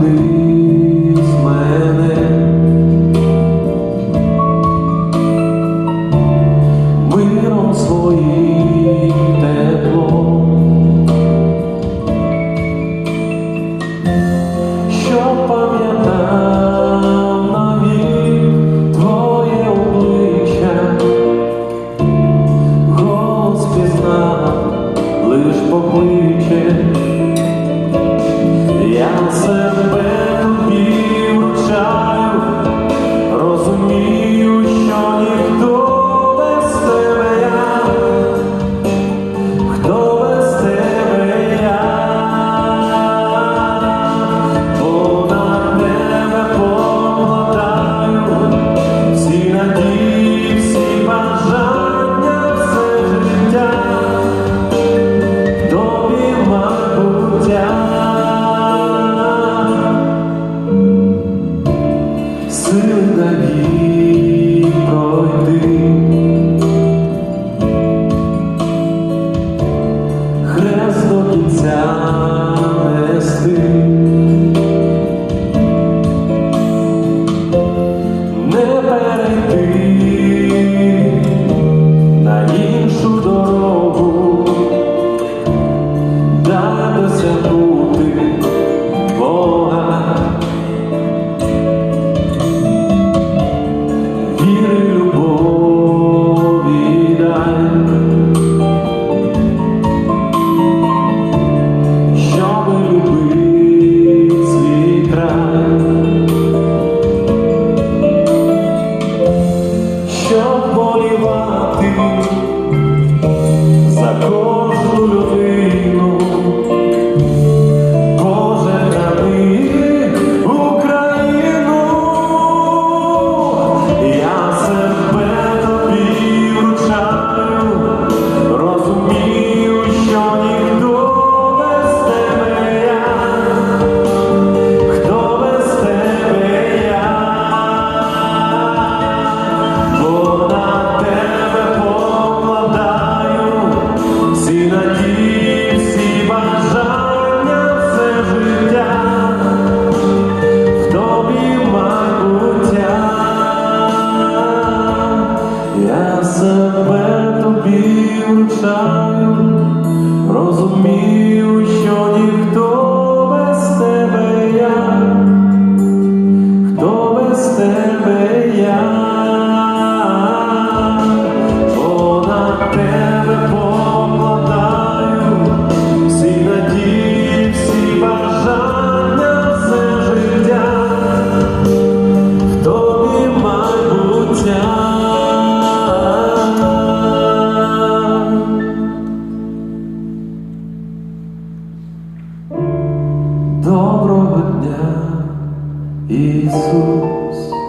Обдивись мене, миром своїм теплом, щоб пам'ятав твоє обличчя, голос пізнав, лиш покличе. you. Доброго дня, Ісус.